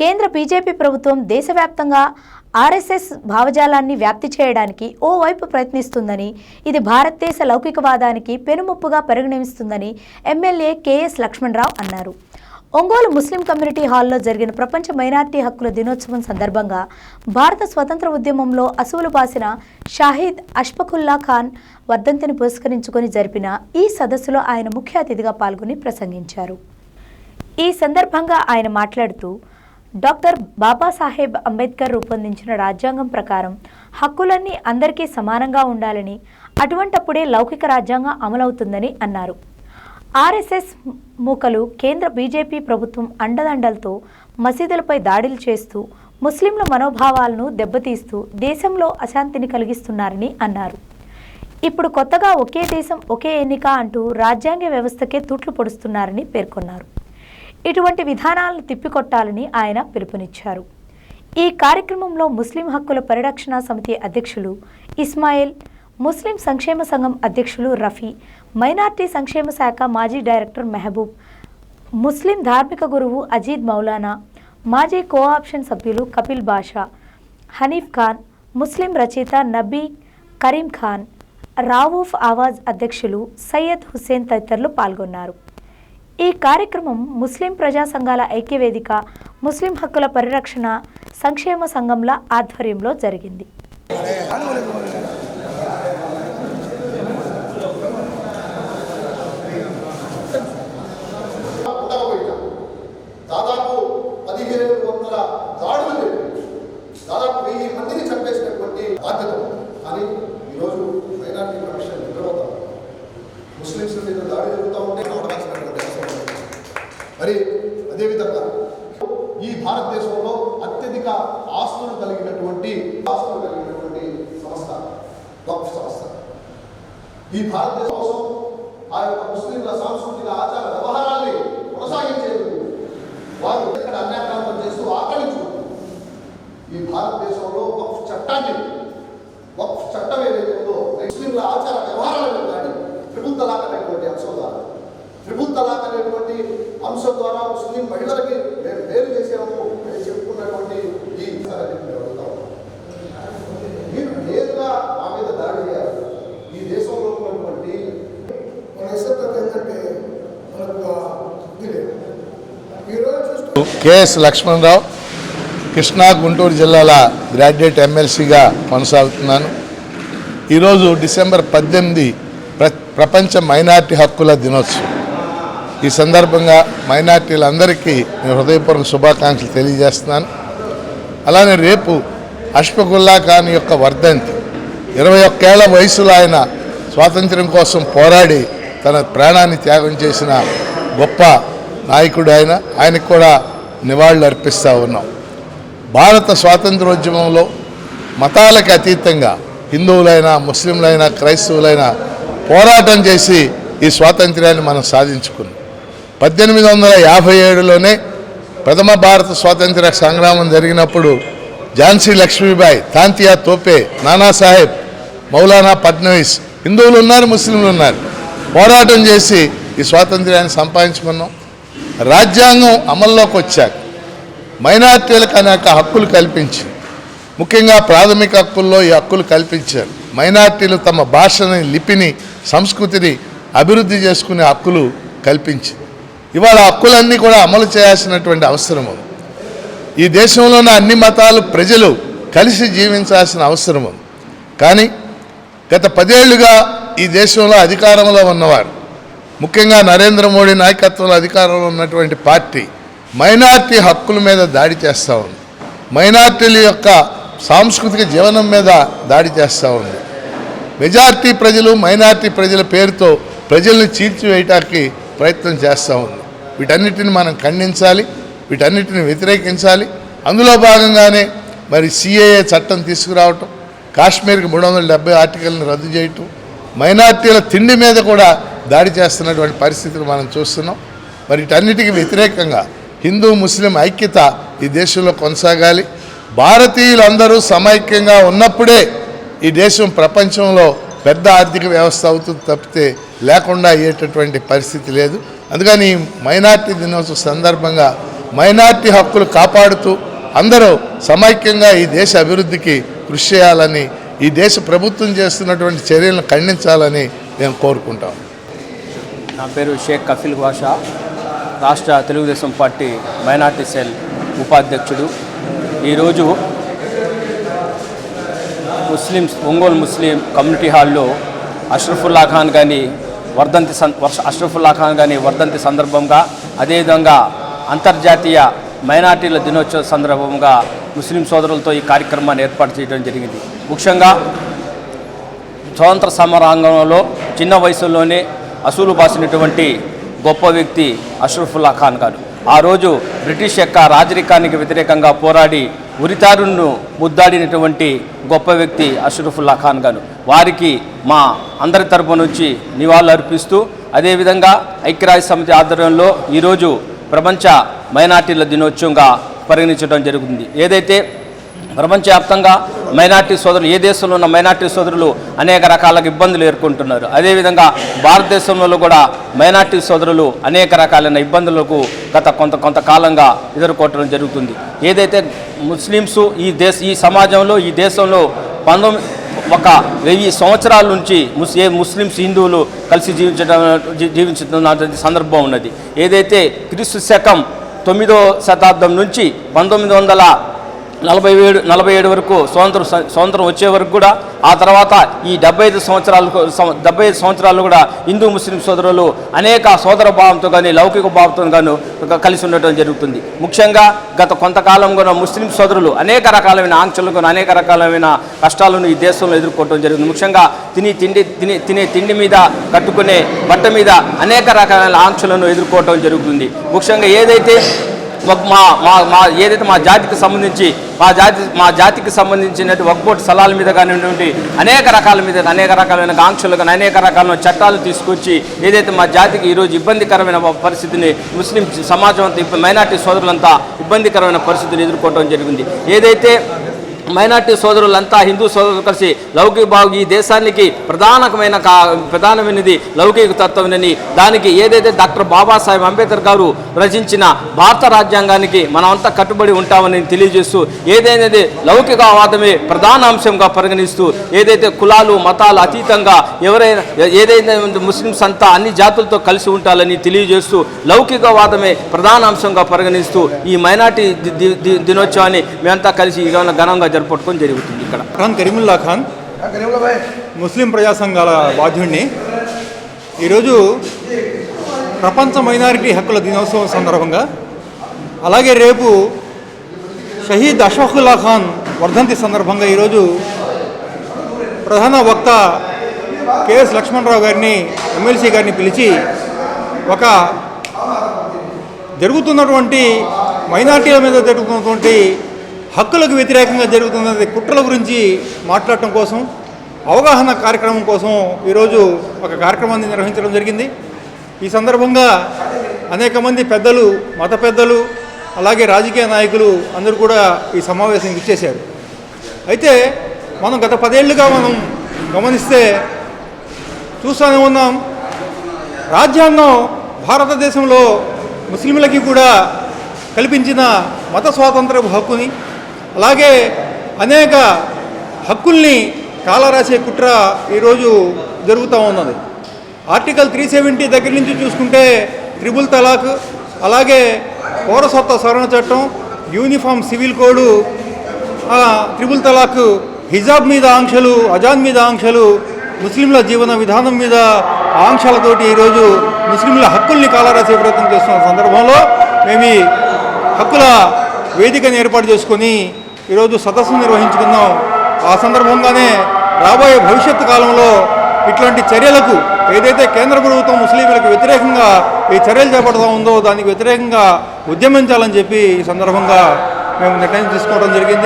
కేంద్ర బీజేపీ ప్రభుత్వం దేశవ్యాప్తంగా ఆర్ఎస్ఎస్ భావజాలాన్ని వ్యాప్తి చేయడానికి ఓవైపు ప్రయత్నిస్తుందని ఇది భారతదేశ లౌకికవాదానికి పెనుముప్పుగా పరిగణిస్తుందని ఎమ్మెల్యే కెఎస్ లక్ష్మణరావు అన్నారు. ఒంగోలు ముస్లిం కమ్యూనిటీ హాల్లో జరిగిన ప్రపంచ మైనార్టీ హక్కుల దినోత్సవం సందర్భంగా భారత స్వతంత్ర ఉద్యమంలో అసువులు బాసిన షాహీద్ అష్ఫకుల్లా ఖాన్ వర్ధంతిని పురస్కరించుకొని జరిపిన ఈ సదస్సులో ఆయన ముఖ్య అతిథిగా పాల్గొని ప్రసంగించారు. ఈ సందర్భంగా ఆయన మాట్లాడుతూ డాక్టర్ బాబాసాహెబ్ అంబేద్కర్ రూపొందించిన రాజ్యాంగం ప్రకారం హక్కులన్నీ అందరికీ సమానంగా ఉండాలని అటువంటప్పుడే లౌకిక రాజ్యాంగం అమలవుతుందని అన్నారు. ఆర్ఎస్ఎస్ మూకలు కేంద్ర బీజేపీ ప్రభుత్వం అండదండలతో మసీదులపై దాడులు చేస్తూ ముస్లింల మనోభావాలను దెబ్బతీస్తూ దేశంలో అశాంతిని కలిగిస్తున్నారని అన్నారు. ఇప్పుడు కొత్తగా ఒకే దేశం ఒకే ఎన్నిక అంటూ రాజ్యాంగ వ్యవస్థకే తూట్లు పొడుస్తున్నారని పేర్కొన్నారు. ఇటువంటి విధానాలను తిప్పికొట్టాలని ఆయన పిలుపునిచ్చారు. ఈ కార్యక్రమంలో ముస్లిం హక్కుల పరిరక్షణ సమితి అధ్యక్షులు ఇస్మాయిల్ ముస్లిం సంక్షేమ సంఘం అధ్యక్షులు రఫీ మైనార్టీ సంక్షేమ శాఖ మాజీ డైరెక్టర్ మెహబూబ్ ముస్లిం ధార్మిక గురువు అజీద్ మౌలానా మాజీ కోఆప్షన్ సభ్యులు కపిల్ బాషా హనీఫ్ ఖాన్ ముస్లిం రచయిత నబీ కరీం ఖాన్ రావూఫ్ ఆవాజ్ అధ్యక్షులు సయ్యద్ హుస్సేన్ తదితరులు పాల్గొన్నారు. ఈ కార్యక్రమం ముస్లిం ప్రజా సంఘాల ఐక్యవేదిక ముస్లిం హక్కుల పరిరక్షణ సంక్షేమ సంఘంల ఆధ్వర్యంలో జరిగింది. దాదాపు పదిహేను వందల దాడులు దాదాపు వెయ్యి మందిని చంపేసినటువంటి బాధ్యత ఈరోజు మైనార్టీ కమిషన్ నిద్రపోతాం ముస్లింస్ మీద దాడి జరుగుతూ ఉంటే మరి అదేవిధంగా ఈ భారతదేశంలో అత్యధిక ఆస్తులు కలిగినటువంటి ఆస్తులు కలిగినటువంటి సంస్థ గొప్ప సంస్థ. ఈ భారతదేశం కోసం ఆ యొక్క ముస్లింల సాంస్కృతిక ఆచార వ్యవహారాన్ని కొనసాగించేందుకు వారు ఇక్కడ అన్యాక్రాంతం చేస్తూ ఆకలించుకుంటారు ఈ భారతదేశంలో వక్ఫ్ చట్టాన్ని వక్ఫ్ చట్టం ఏదైతే ఉందో ముస్లింల ఆచార వ్యవహారాలను కానీ త్రిపుల్ తలాక్ అనేటువంటి అంశం ద్వారా త్రిపుల్ తలాక్ అంశం ద్వారా ముస్లిం మహిళలకి మేము వేరు చేసాము అని చెప్పుకున్నటువంటి ఈ విషయాన్ని మేము అడుగుతా ఉన్నాం. మీరు నేరుగా మా మీద దాడి చేయాలి. ఈ దేశంలో ఉన్నటువంటి మన ఇష్టత ఏంటంటే మనకు కెఎస్ లక్ష్మణరావు కృష్ణా గుంటూరు జిల్లాల గ్రాడ్యుయేట్ ఎమ్మెల్సీగా కొనసాగుతున్నాను. ఈరోజు డిసెంబర్ పద్దెనిమిది ప్ర ప్రపంచ మైనార్టీ హక్కుల దినోత్సవం. ఈ సందర్భంగా మైనార్టీలందరికీ నేను హృదయపూర్వక శుభాకాంక్షలు తెలియజేస్తున్నాను. అలానే రేపు అష్ఫకుల్లా ఖాన్ యొక్క వర్ధంతి. ఇరవై ఒక్కేళ్ళ వయసులో ఆయన స్వాతంత్ర్యం కోసం పోరాడి తన ప్రాణాన్ని త్యాగం చేసిన గొప్ప నాయకుడు ఆయన. ఆయనకు కూడా నివాళులు అర్పిస్తూ ఉన్నాం. భారత స్వాతంత్రోద్యమంలో మతాలకు అతీతంగా హిందువులైనా ముస్లింలైనా క్రైస్తవులైనా పోరాటం చేసి ఈ స్వాతంత్ర్యాన్ని మనం సాధించుకున్నాం. పద్దెనిమిది వందల యాభై ఏడులోనే ప్రథమ భారత స్వాతంత్ర సంగ్రామం జరిగినప్పుడు ఝాన్సీ లక్ష్మీబాయి తాంతియా తోపే నానాసాహెబ్ మౌలానా ఫడ్నవీస్ హిందువులు ఉన్నారు ముస్లింలు ఉన్నారు. పోరాటం చేసి ఈ స్వాతంత్ర్యాన్ని సంపాదించుకున్నాం. రాజ్యాంగం అమల్లోకి వచ్చాక మైనార్టీలకు అనేక హక్కులు కల్పించి ముఖ్యంగా ప్రాథమిక హక్కుల్లో ఈ హక్కులు కల్పించారు. మైనార్టీలు తమ భాషని లిపిని సంస్కృతిని అభివృద్ధి చేసుకునే హక్కులు కల్పించింది ఇవాళ హక్కులన్నీ కూడా అమలు చేయాల్సినటువంటి అవసరం ఉంది. ఈ దేశంలోని అన్ని మతాలు ప్రజలు కలిసి జీవించాల్సిన అవసరం ఉంది. కానీ గత పదేళ్ళుగా ఈ దేశంలో అధికారంలో ఉన్నవారు ముఖ్యంగా నరేంద్ర మోడీ నాయకత్వంలో అధికారంలో ఉన్నటువంటి పార్టీ మైనార్టీ హక్కుల మీద దాడి చేస్తూ ఉంది. మైనార్టీల యొక్క సాంస్కృతిక జీవనం మీద దాడి చేస్తూ ఉంది. మెజార్టీ ప్రజలు మైనార్టీ ప్రజల పేరుతో ప్రజల్ని చీల్చివేయటానికి ప్రయత్నం చేస్తూ ఉంది. వీటన్నిటిని మనం ఖండించాలి వీటన్నిటిని వ్యతిరేకించాలి. అందులో భాగంగానే మరి సిఏఏ చట్టం తీసుకురావటం కాశ్మీర్కి మూడు వందల డెబ్బై ఆర్టికల్ని రద్దు చేయటం మైనార్టీల తిండి మీద కూడా దాడి చేస్తున్నటువంటి పరిస్థితులు మనం చూస్తున్నాం. మరి వీటన్నిటికీ వ్యతిరేకంగా హిందూ ముస్లిం ఐక్యత ఈ దేశంలో కొనసాగాలి. భారతీయులందరూ సమైక్యంగా ఉన్నప్పుడే ఈ దేశం ప్రపంచంలో పెద్ద ఆర్థిక వ్యవస్థ అవుతుంది తప్పితే లేకుండా అయ్యేటటువంటి పరిస్థితి లేదు. అందుకని ఈ మైనార్టీ దినోత్సవ సందర్భంగా మైనార్టీ హక్కులు కాపాడుతూ అందరూ సమైక్యంగా ఈ దేశ అభివృద్ధికి కృషి చేయాలని ఈ దేశ ప్రభుత్వం చేస్తున్నటువంటి చర్యలను ఖండించాలని నేను కోరుకుంటాం. నా పేరు షేక్ కఫిల్ భాషా రాష్ట్ర తెలుగుదేశం పార్టీ మైనార్టీ సెల్ ఉపాధ్యక్షుడు. ఈరోజు ముస్లిమ్స్ ఒంగోలు ముస్లిం కమ్యూనిటీ హాల్లో అష్రఫుల్లా ఖాన్ కానీ వర్ధంతి వర్ష అష్రఫుల్లా ఖాన్ కానీ వర్ధంతి సందర్భంగా అదేవిధంగా అంతర్జాతీయ మైనార్టీల దినోత్సవ సందర్భంగా ముస్లిం సోదరులతో ఈ కార్యక్రమాన్ని ఏర్పాటు చేయడం జరిగింది. ముఖ్యంగా స్వాతంత్ర సమరాంగంలో చిన్న వయసులోనే అసూలు బాసినటువంటి గొప్ప వ్యక్తి అష్రఫుల్లా ఖాన్ గారు. ఆ రోజు బ్రిటిష్ యొక్క రాజరికానికి వ్యతిరేకంగా పోరాడి ఉరితారును ముద్దాడినటువంటి గొప్ప వ్యక్తి అషరఫుల్లా ఖాన్ గారు. వారికి మా అందరి తరపు నుంచి నివాళులు అర్పిస్తూ అదేవిధంగా ఐక్యరాజ్య సమితి ఆధ్వర్యంలో ఈరోజు ప్రపంచ మైనార్టీల దినోత్సవంగా పరిగణించడం జరుగుతుంది. ఏదైతే ప్రపంచవ్యాప్తంగా మైనార్టీ సోదరులు ఏ దేశంలో ఉన్న మైనార్టీ సోదరులు అనేక రకాల ఇబ్బందులు ఎదుర్కొంటున్నారు. అదేవిధంగా భారతదేశంలో కూడా మైనార్టీ సోదరులు అనేక రకాలైన ఇబ్బందులకు గత కొంత కొంతకాలంగా ఎదుర్కోవటం జరుగుతుంది. ఏదైతే ముస్లిమ్స్ ఈ దేశ ఈ సమాజంలో ఈ దేశంలో పంతొమ్మిది ఒక వెయ్యి సంవత్సరాల నుంచి ముస్ ఏ ముస్లిమ్స్ హిందువులు కలిసి జీవించడం జీవించుతున్నటువంటి సందర్భం ఉన్నది. ఏదైతే క్రీస్తు శకం తొమ్మిదో శతాబ్దం నుంచి పంతొమ్మిది వందల నలభై ఏడు నలభై ఏడు వరకు స్వాతంత్రం స్వాతంత్రం వచ్చే వరకు కూడా ఆ తర్వాత ఈ డెబ్బై ఐదు సంవత్సరాలకు డెబ్బై ఐదు సంవత్సరాలు కూడా హిందూ ముస్లిం సోదరులు అనేక సోదర భావంతో కానీ లౌకిక భావంతో గాను కలిసి ఉండటం జరుగుతుంది. ముఖ్యంగా గత కొంతకాలం కూడా ముస్లిం సోదరులు అనేక రకాలైన కూడా అనేక రకాలైన కష్టాలను ఈ దేశంలో ఎదుర్కోవడం జరుగుతుంది. ముఖ్యంగా తిని తిండి తిని తినే తిండి మీద కట్టుకునే బట్ట మీద అనేక రకాలైన ఆంక్షలను ఎదుర్కోవటం జరుగుతుంది. ముఖ్యంగా ఏదైతే మా మా మా ఏదైతే మా జాతికి సంబంధించి మా జాతి మా జాతికి సంబంధించినటువంటి వక్బోట్ స్థలాల మీద కానివ్వండి అనేక రకాల మీద అనేక రకాలైన ఆంక్షలు కానీ అనేక రకాలైన చట్టాలు తీసుకొచ్చి ఏదైతే మా జాతికి ఈరోజు ఇబ్బందికరమైన పరిస్థితిని ముస్లిం సమాజం అంతా మైనార్టీ సోదరులంతా ఇబ్బందికరమైన పరిస్థితిని ఎదుర్కోవడం జరిగింది. ఏదైతే మైనార్టీ సోదరులంతా హిందూ సోదరులు కలిసి లౌకిక బాగు ఈ దేశానికి ప్రధానమైన కా ప్రధానమైనది లౌకిక తత్వమని దానికి ఏదైతే డాక్టర్ బాబాసాహెబ్ అంబేద్కర్ గారు రచించిన భారత రాజ్యాంగానికి మనమంతా కట్టుబడి ఉంటామని తెలియజేస్తూ ఏదైనది లౌకికవాదమే ప్రధాన అంశంగా పరిగణిస్తూ ఏదైతే కులాలు మతాలు అతీతంగా ఎవరైనా ఏదైతే ముస్లిమ్స్ అంతా అన్ని జాతులతో కలిసి ఉంటాలని తెలియజేస్తూ లౌకికవాదమే ప్రధాన అంశంగా పరిగణిస్తూ ఈ మైనార్టీ దినోత్సవాన్ని మేమంతా కలిసి ఈ ఘనంగా జరుపుకోవడం జరుగుతుంది ఇక్కడ. ఖాన్ కరీముల్లా ఖాన్ ముస్లిం ప్రజా సంఘాల ఈరోజు ప్రపంచ మైనారిటీ హక్కుల దినోత్సవం సందర్భంగా అలాగే రేపు షహీద్ అషఫుల్లా ఖాన్ వర్ధంతి సందర్భంగా ఈరోజు ప్రధాన వక్త కెఎస్ లక్ష్మణరావు గారిని ఎమ్మెల్సీ గారిని పిలిచి ఒక జరుగుతున్నటువంటి మైనార్టీల మీద జరుగుతున్నటువంటి హక్కులకు వ్యతిరేకంగా జరుగుతున్నది కుట్రల గురించి మాట్లాడటం కోసం అవగాహన కార్యక్రమం కోసం ఈరోజు ఒక కార్యక్రమాన్ని నిర్వహించడం జరిగింది. ఈ సందర్భంగా అనేక మంది పెద్దలు మత పెద్దలు అలాగే రాజకీయ నాయకులు అందరూ కూడా ఈ సమావేశానికి ఇచ్చేశారు. అయితే మనం గత పదేళ్ళుగా మనం గమనిస్తే చూస్తూనే ఉన్నాం రాజ్యాంగం భారతదేశంలో ముస్లింలకి కూడా కల్పించిన మత స్వాతంత్రపు హక్కుని అలాగే అనేక హక్కుల్ని కాలరాసే కుట్ర ఈరోజు జరుగుతూ ఉన్నది. ఆర్టికల్ త్రీ సెవెంటీ దగ్గర నుంచి చూసుకుంటే ట్రిపుల్ తలాక్ అలాగే పౌరసత్వ సవరణ చట్టం యూనిఫామ్ సివిల్ కోడ్ త్రిబుల్ తలాక్ హిజాబ్ మీద ఆంక్షలు అజాన్ మీద ఆంక్షలు ముస్లింల జీవన విధానం మీద ఆంక్షలతోటి ఈరోజు ముస్లింల హక్కుల్ని కాలరాసే ప్రయత్నం చేస్తున్న సందర్భంలో మేము ఈ హక్కుల వేదికను ఏర్పాటు చేసుకొని ఈరోజు సదస్సు నిర్వహించుకున్నాం ఆ సందర్భంగానే రాబోయే భవిష్యత్తు కాలంలో ఇట్లాంటి చర్యలకు ఏదైతే కేంద్ర ప్రభుత్వం ముస్లింలకు వ్యతిరేకంగా ఈ చర్యలు చేపడతా ఉందో దానికి వ్యతిరేకంగా ఉద్యమించాలని చెప్పి ఈ సందర్భంగా మేము నిర్ణయం తీసుకోవడం జరిగింది.